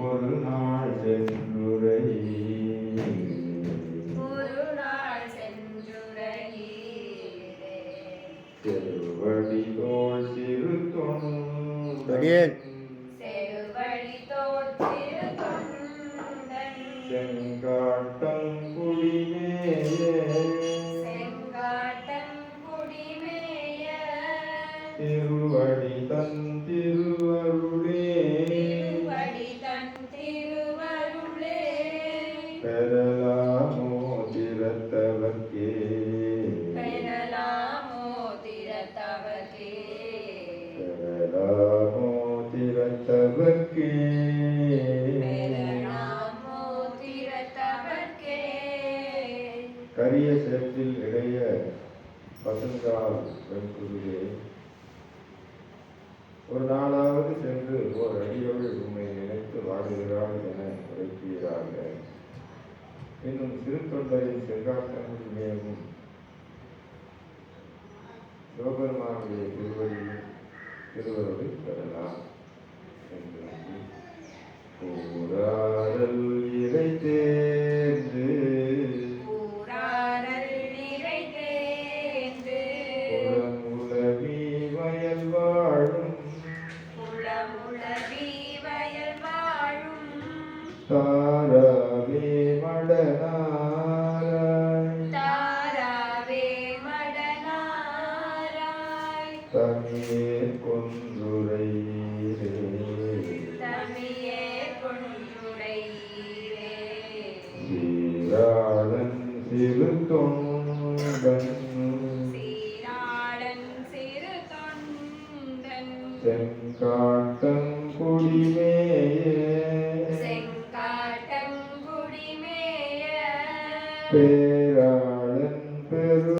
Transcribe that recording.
ஒரு நாள் சென்றுரை ஒரு நாள் சென்றுரையீரே செருவடி தோள் சிறு தொண்டன் செங்காட்டம் குடிமேய செங்காட்டன் குடிமேய. பெறலாமோ திறத்தவர்க்கே? பெறலாமோ திறத்தவர்க்கே? பெறலாமோ திறத்தவர்க்கே? கரிய சேற்றில் இடைய பசுங்கால் வெண்குருவே ஒரு நாளாவது சென்று ஓர் அடியோடு உண்மை இன்னும் சிறு தொண்டரின் செங்காட்டங்கள் மேலும் சிவபெருமானுடைய திருவடியும் திருவருளை பெறலாம் என்று கூறாரல் இறை தேர்ந்து வயல் வாழும் புலமுளவி தமிழே கொன்றுரை தமியே கொன்றுடையீரே. சீராளன் சிறு தொண்டன். சீராளன் சிறு பேராளன் பெரு